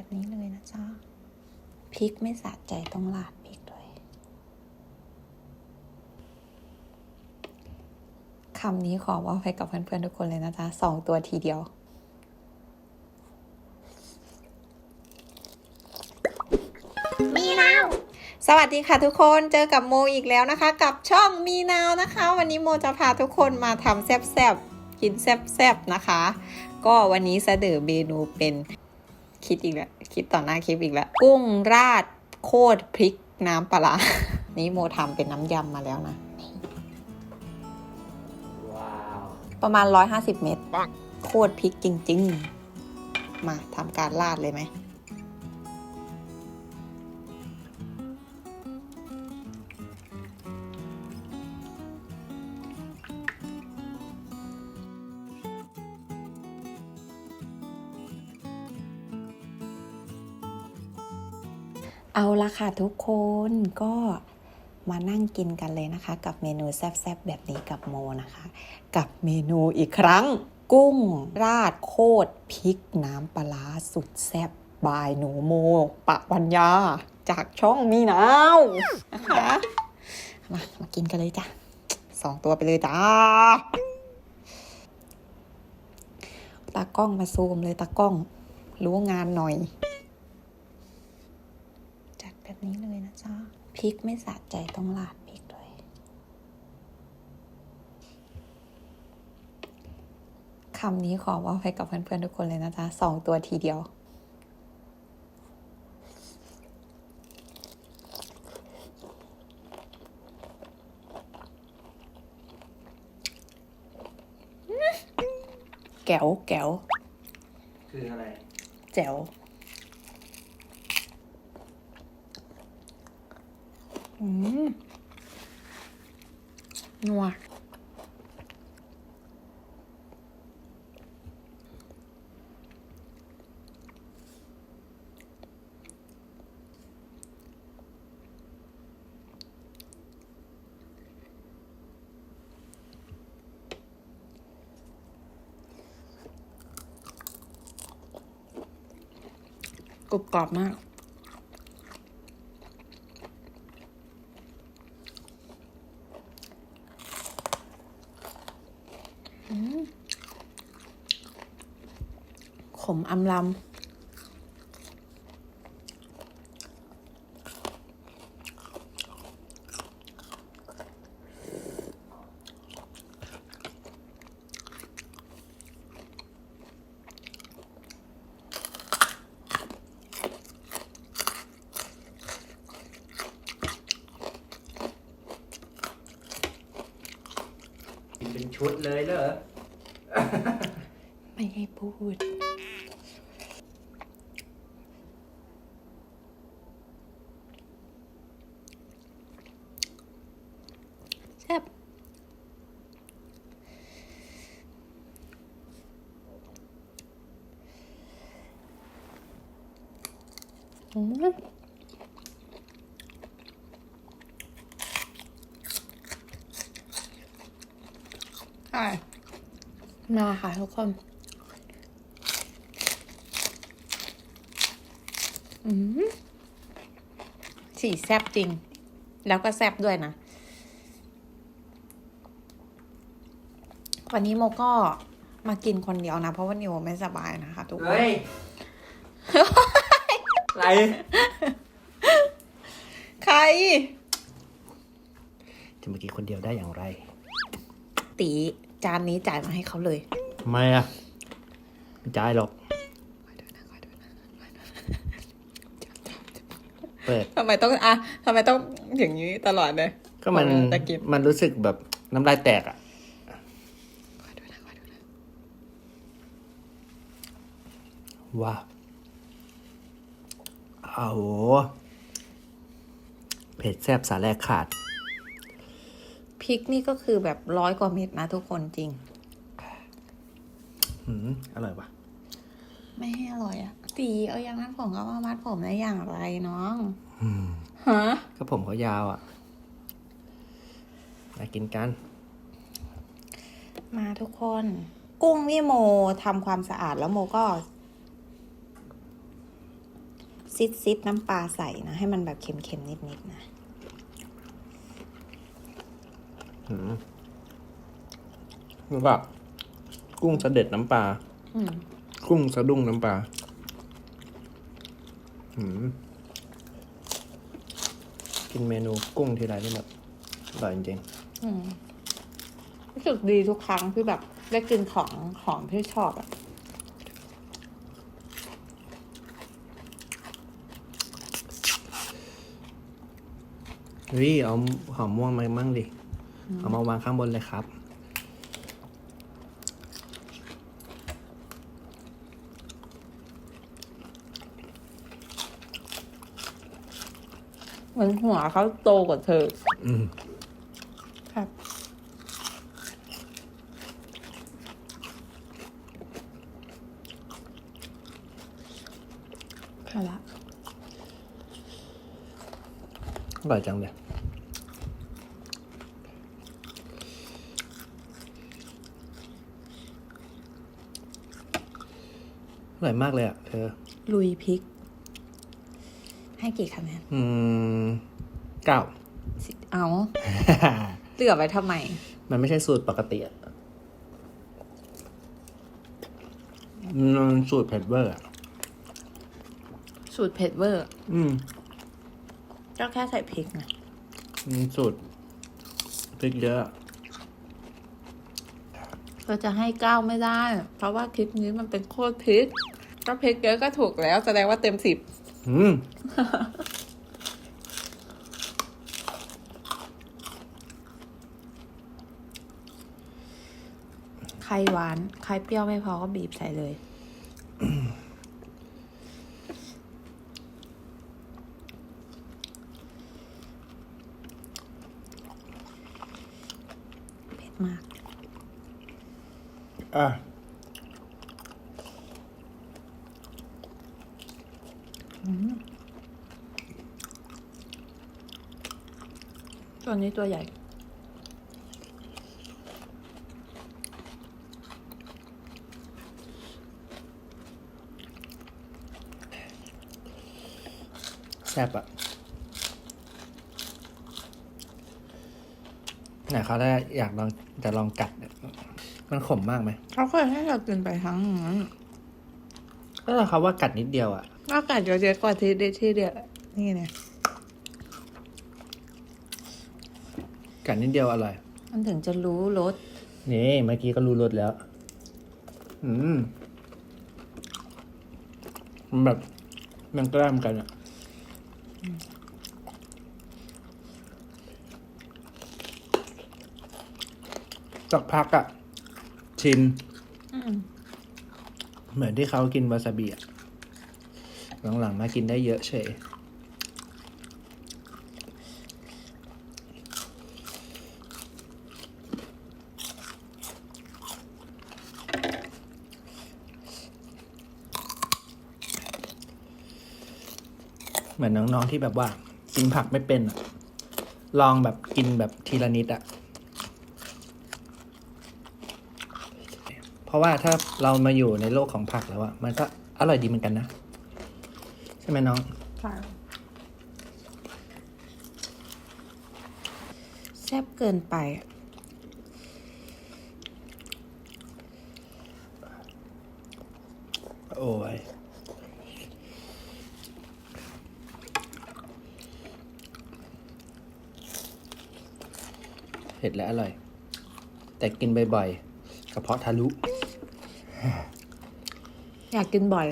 แบบนี้เลยนะจ๊ะพริกไม่สะใจต้องราดพริกด้วยคำนี้ขอว่าไปกับเพื่อนๆทุกคนเลยนะจ๊ะสองตัวทีเดียวมีนาว สวัสดีค่ะทุกคนเจอกับโมอีกแล้วนะคะ กับช่องมีนาวนะคะ วันนี้โมจะพาทุกคนมาทำแซบๆกินแซบๆนะคะ ก็วันนี้เสนอเมนูเป็น คิดอีกแล้วคิดต่อหน้าคลิปอีกแล้วกุ้งราดโคตรพริกน้ำปลาร้านี่โมทำเป็นน้ำยำมาแล้วนะว้าวประมาณ 150 เมตรโคตรพริกจริง ๆ มาทำการราดเลยไหม เอาละค่ะทุกคนก็มานั่งกินกันเลยนะคะ กับเมนูแซ่บๆแบบนี้กับโมนะคะ กับเมนูอีกครั้ง กุ้งราดโคตรพริกน้ำปลาสุดแซ่บบายหนูโมปะวัญญา จากช่องมีนาวนะคะมามากินกันเลยจ้ะสองตัวไปเลยจ้าตากล้องมาซูมเลยตากล้อง รู้งานหน่อย จัดแบบนี้เลยนะจ๊ะ พริกไม่สะใจต้องราดพริกด้วย คำนี้ขอว่าไปกับเพื่อนๆทุกคนเลยนะจ๊ะสองตัวทีเดียวแก๋วแก๋วคืออะไร แจ๋วอืม นัวกรุบกรอบมาก อืมขม อำลเป็นชุดเลยเหรอำไม่ให้พูด มใช่มาค่ะทุกคน อืมสีแซบจริง แล้วก็แซบด้วยนะ วันนี้โมก็มากินคนเดียวนะ เพราะว่านิวไม่สบายนะคะทุกคน เฮ้ยอะไรใคร จะมากินคนเดียวได้อย่างไร ตีจานนี้จ่ายมาให้เขาเลย ทำไมอะไม่จ่ายหรอก เปิด ทำไมต้องอะทำไมต้องอย่างนี้ตลอดเลย ก็มันเออตะกินมันรู้สึกแบบน้ำลายแตกอะ ว้าว อ้าวโหเผ็ดแซ่บสาแรกขาด พริกนี่ก็คือแบบร้อยกว่าเม็ดนะทุกคนจริง อืมอร่อยปะไม่ให้อร่อยอะตีเอายางมัดผมก็มามัดผมได้อย่างไรน้องอืมฮะก็ผมเขายาวอะมากินกัน มาทุกคน กุ้งนี่โมทำความสะอาดแล้วโมก็ ซิดซิดน้ำปลาใส่นะ ให้มันแบบเค็มๆนิดๆนะอืมแล้วแบบกุ้งเสด็จน้ำปลาอืมกุ้งสะดุ้งน้ำปลาอืมกินเมนูกุ้งทีไรนี่แบบอร่อยจริงอืมรู้สึกดีทุกครั้งที่แบบ ได้กินของของที่ชอบอะ เฮ้ยเอาหอมม่วงมามั่งดิ เอามาวางข้างบนเลยครับ เหมือนหัวเขาโตกว่าเธอ อืม ครับ เอาละ อ ร่อยจังเลยอร่อยมากเลยอะเธอลุยพริก ให้กี่คะแนนอืมเก้าสิเอาเหลือไว้ทำไม มันไม่ใช่สูตรปกติอะมันสูตรเผ็ดเวอร์อะสูตรเผ็ดเวอร์ อืม ก็แค่ใส่พริกนะมันสูตรพริกเยอะอะ เราจะให้เก้าไม่ได้ เพราะว่าคลิปนี้มันเป็นโคตรพริก ก็พริกเยอะก็ถูกแล้ว แสดงว่าเต็มสิบอืมใครหวาน ใครเปรี้ยวไม่พอก็บีบใส่เลย เผ็ดมาก อะตัวนี้ตัวใหญ่แซ่บอะไหนเขาได้อยากลองจะลองกัดเนี่ย มันขมมากไหมเขาเคยให้เรากินไปทั้งนั้นก็เขาว่ากัดนิดเดียวอะ นอกจากเยอะๆกว่าที่เดียวที่เดียวนี่ไงกัดนิดเดียวอร่อย มันถึงจะรู้รสนี่ เมื่อกี้ก็รู้รสแล้ว อืม มันแบบ มันกล้ามกันอะสักพักอะ ชินอืมเหมือนที่เขากินวาซาบิอะหลังๆมากินได้เยอะเฉยเหมือนน้องๆที่แบบว่า กินผักไม่เป็นอะลองแบบกินแบบทีละนิดอะ เพราะว่าถ้าเรามาอยู่ในโลกของผักแล้วอะมันก็อร่อยดีเหมือนกันนะ ใช่ไหมน้องใช่แซ่บเกินไปอะโอ้ยเผ็ดและอร่อย แต่กินบ่อยๆกระเพาะทะลุ อยากกินบ่อย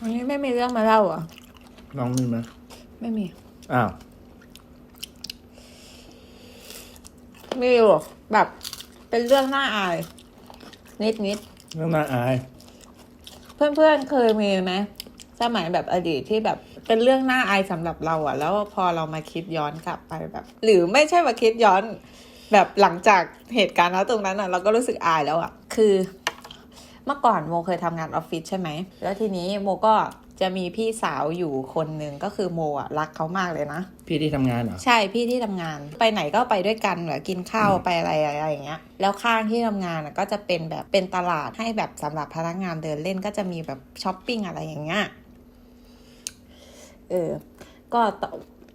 วันนี้ไม่มีเรื่องมาเล่าเหรอน้องมีไหมไม่มี อ้าว มีอยู่แบบเป็นเรื่องน่าอาย นิดนิดน้องน่าอาย ๆ เพื่อนๆเคยมีไหมสมัยแบบอดีตที่แบบ เป็นเรื่องน่าอายสำหรับเราอะแล้วพอเรามาคิดย้อนกลับไปแบบ หรือไม่ใช่มาคิดย้อนแบบหลังจากเหตุการณ์แล้วตรงนั้นอะเราก็รู้สึกอายแล้วอะคือเมื่อก่อนโมเคยทำงานออฟฟิศใช่ไหม แล้วทีนี้โมก็จะมีพี่สาวอยู่คนหนึ่งก็คือโมอะรักเขามากเลยนะ พี่ที่ทำงานเหรอ ใช่พี่ที่ทำงาน ไปไหนก็ไปด้วยกันเหมือนกินข้าวไปอะไรอะไรอย่างเงี้ย แล้วข้างที่ทำงานอะก็จะเป็นแบบเป็นตลาดให้แบบสำหรับพนักงานเดินเล่นก็จะมีแบบช้อปปิ้งอะไรอย่างเงี้ย เออ ก็ต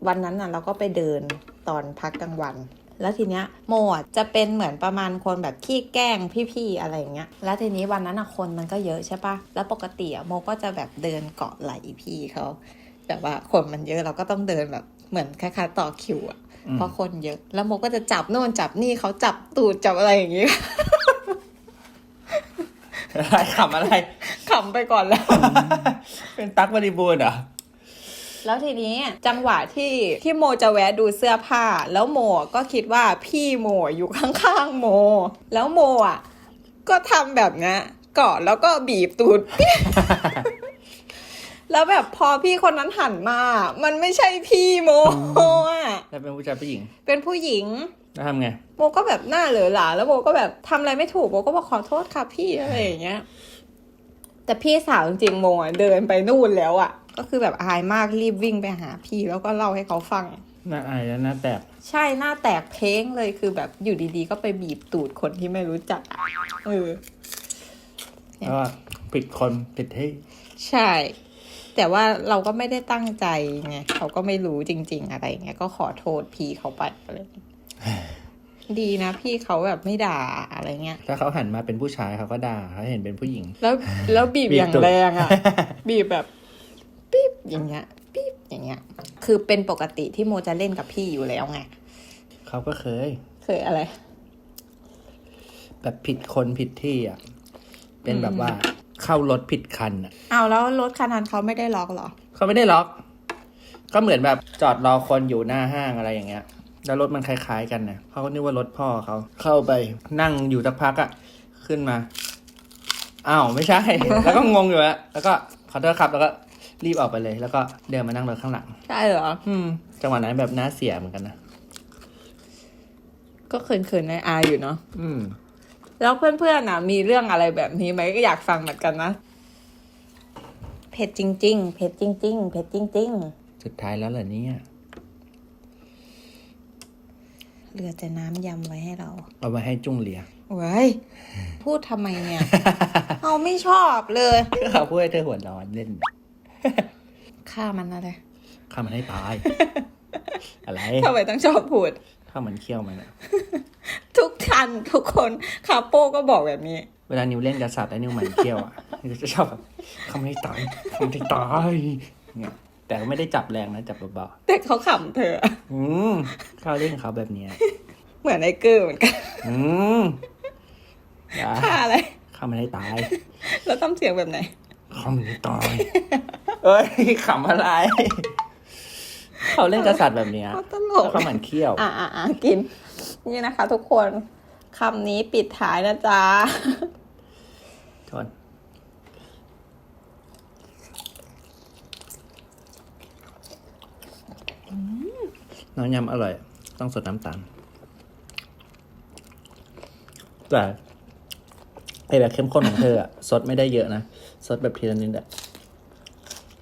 วันนั้นน่ะเราก็ไปเดินตอนพักกลางวัน แล้วทีเนี้ยโมอะจะเป็นเหมือนประมาณคนแบบขี้แกล้งพี่ๆอะไรอย่างเงี้ย แล้วทีนี้วันนั้นอะคนมันก็เยอะใช่ปะแล้วปกติอะโมก็จะแบบเดินเกาะไหล่พี่เขาแบบว่าคนมันเยอะเราก็ต้องเดินแบบเหมือนคล้ายๆต่อคิวอะอืมเพราะคนเยอะ แล้วโมก็จะจับโน่นจับนี่เขาจับตูดจับอะไรอย่างงี้อะไรขำอะไรขำไปก่อนแล้ว เป็นตั๊กบริบูรณ์เหรอ แล้วทีนี้จังหวะที่ที่โมจะแวะดูเสื้อผ้า แล้วโมก็คิดว่าพี่โมอยู่ข้างๆโม แล้วโมอะก็ทำแบบเนี้ยเกาะแล้วก็บีบตูดแล้วแบบพอพี่คนนั้นหันมา มันไม่ใช่พี่โมอะแล้วเป็นผู้ชายผู้หญิง เป็นผู้หญิงแล้วทำไง โมก็แบบหน้าเหลือหลาแล้วโมก็แบบทำอะไรไม่ถูกโมก็บอกขอโทษค่ะพี่อะไรอย่างเงี้ย แต่พี่สาวจริงๆโมอะเดินไปนู่นแล้วอะ ก็คือแบบอายมากรีบวิ่งไปหาพี่แล้วก็เล่าให้เขาฟัง หน้าอายแล้วหน้าแตก ใช่หน้าแตกเพ้งเลยคือแบบอยู่ดีๆ ก็ไปบีบตูดคนที่ไม่รู้จักอะเออเนี่ยแล้วก็ผิดคนผิดที่ใช่ แต่ว่าเราก็ไม่ได้ตั้งใจไงเขาก็ไม่รู้จริง ๆ อะไรเงี้ยก็ขอโทษพี่เขาไปอะไรเงี้ยดีนะพี่เขาแบบไม่ด่าอะไรเงี้ย ถ้าเขาหันมาเป็นผู้ชายเขาก็ด่าเขาเห็นเป็นผู้หญิง แล้วแล้วบีบบีบอย่างตูดแรงอะ บีบแบบปี๊บ อย่างเงี้ยปี๊บอย่างเงี้ย คือเป็นปกติที่โมจะเล่นกับพี่อยู่แล้วไงเขาก็เคย เคยอะไร แบบผิดคนผิดที่อะ เป็นแบบว่าเข้ารถผิดคันอะเอาวแล้วรถคันนั้นเขาไม่ได้ล็อกเหรอเขาไม่ได้ล็อก ก็เหมือนแบบจอดรอคนอยู่หน้าห้างอะไรอย่างเงี้ย แล้วรถมันคล้าย ๆ กันนะเขาก็นึกว่ารถพ่อเขาเข้าไปนั่งอยู่สักพักอะขึ้นมาอ้าวไม่ใช่ แล้วก็งงอยู่อะแล้วก็ขอโทษครับแล้วก็ รีบออกไปเลย แล้วก็เดินมานั่งรถข้างหลัง ใช่เหรอ อืม จังหวะนั้นแบบน่าเสียเหมือนกันนะ ก็เขินๆในอายอยู่เนาะ อืม แล้วเพื่อนๆน่ะมีเรื่องอะไรแบบนี้ไหมก็อยากฟังเหมือนกันนะ เผ็ดจริง ๆ เผ็ดจริง ๆ เผ็ดจริง สุดท้ายแล้วเหรอเนี่ย ๆ เหลือแต่น้ำยำไว้ให้เราเอาไว้ให้จุ้งเลีย เว้ยพูดทำไมเนี่ย เอาไม่ชอบเลย ก็เขาพูดให้เธอหัวร้อนเล่น ฆ่ามันอะไรข้ามันให้ตาย อะไรทำไมต้องชอบพูดข้ามันเคี้ยวมันอะทุกทันทุกคนคาโป้ก็บอกแบบนี้ เวลานิวเล่นกับสัตว์แล้วนิวหมันเคี้ยวอะนิวจะชอบแบบเขาไม่ให้ตายเขาไม่ให้ตายเนี่ยแต่ก็ไม่ได้จับแรงนะ จับเบาแต่เขาขำเธอๆอืมเขาเล่นเขาแบบเนี้ยเหมือนไอ้เกอร์เหมือนกัน อืมอย่าฆ่าอะไรเขาไม่ให้ตาย แล้วทำเสียงแบบไหนเขาไม่ให้ตาย เอ้ยขำอะไร เขาเล่นกับสัตว์แบบเนี้ยเขาตลแล้วกเขาหมันเคี้ยว อ่าอ่าอ่ากิน นี่นะคะ ทุกคนคำนี้ปิดท้ายนะจ๊ะชนน้ำยำอร่อย ต้องสดน้ำตาล แต่ไอแบบเข้มข้นของเธออะสดไม่ได้เยอะนะสดแบบทีละนิดอะ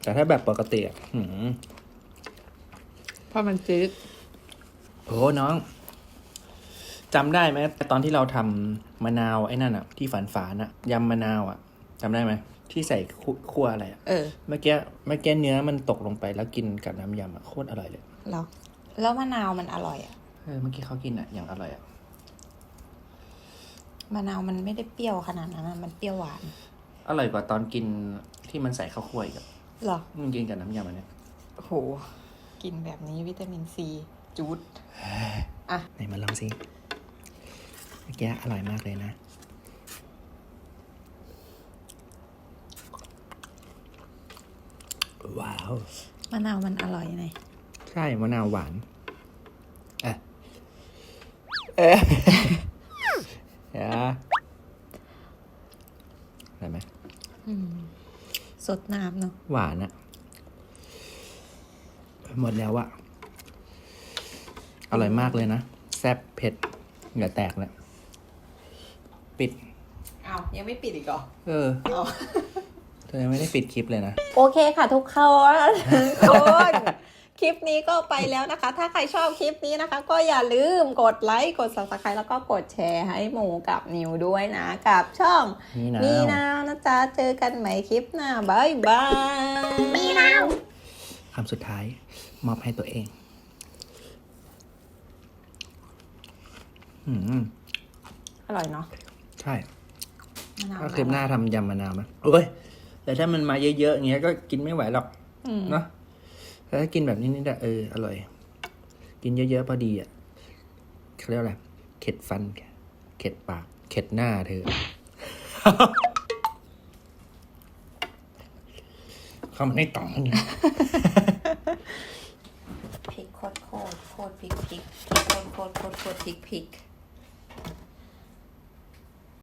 แต่ถ้าแบบปกติอะหืมเพราะมันจี๊ดโอ้น้องจำได้ไหมตอนที่เราทำมะนาวไอ้นั่นอะที่ฝานฝานๆอะยำมะนาวอะจำได้ไหมที่ใส่คั่วคั่วอะไรอะเออเมื่อกี้เมื่อกี้เนื้อมันตกลงไปแล้วกินกับน้ำยำอะโคตรอร่อยเลยหรอแล้วมะนาวมันอร่อยอะเออเมื่อกี้เขากินอะอย่างอร่อยอะมะนาวมันไม่ได้เปรี้ยวขนาดนั้นอะมันเปรี้ยวหวาน อร่อยกว่าตอนกินที่มันใส่ข้าวคั่วอีกอะ หรอมันกินกับน้ำยำอันเนี้ยโห กินแบบนี้วิตามินซีจูดอะ ไหนมาลองสิเมื่อกี้อร่อยมากเลยนะ ว้าว มะนาวมันอร่อยไงใช่ มะนาวหวาน อะเอ๊ะเดี๋ยวอะไรไหม ส ดน้ำเนาะหวานอะหมดแล้วอะอร่อยมากเลยนะ แซ่บเผ็ดเหงื่อแตกแล้ว ปิด อ้าว ยังไม่ปิดอีกเหรอ เออเอาทเธอยังไม่ได้ปิดคลิปเลยนะ โอเคค่ะทุกคนทุกคน คลิปนี้ก็ไปแล้วนะคะ ถ้าใครชอบคลิปนี้นะคะ ก็อย่าลืมกดไลค์กด subscribe แล้วก็กดแชร์ให้หมูกับนิวด้วยนะ กับช่องนี่นะมีนาวนะจ๊ะเจอกันใหม่คลิปหน้าบายบายมีนาว คำสุดท้ายมอบให้ตัวเอง อืม อร่อยเนาะใช่มะนาวก็คลิปหน้าทำยำมะนาวไหมโอ้ย แต่ถ้ามันมาเยอะๆอย่างเงี้ยก็กินไม่ไหวหรอกอืม เนาะ แต่ถ้ากินแบบนี้นี่แหละเอออร่อย กินเยอะๆพอดีอะเขาเรียกอะไรเข็ดฟันเข็ดปาก เข็ดหน้าเธอเข้ามาในกล่องนี่พริกโคตรโคตรโคตรพริกพริกพริกโคตรโคตรโคตรพริกพริก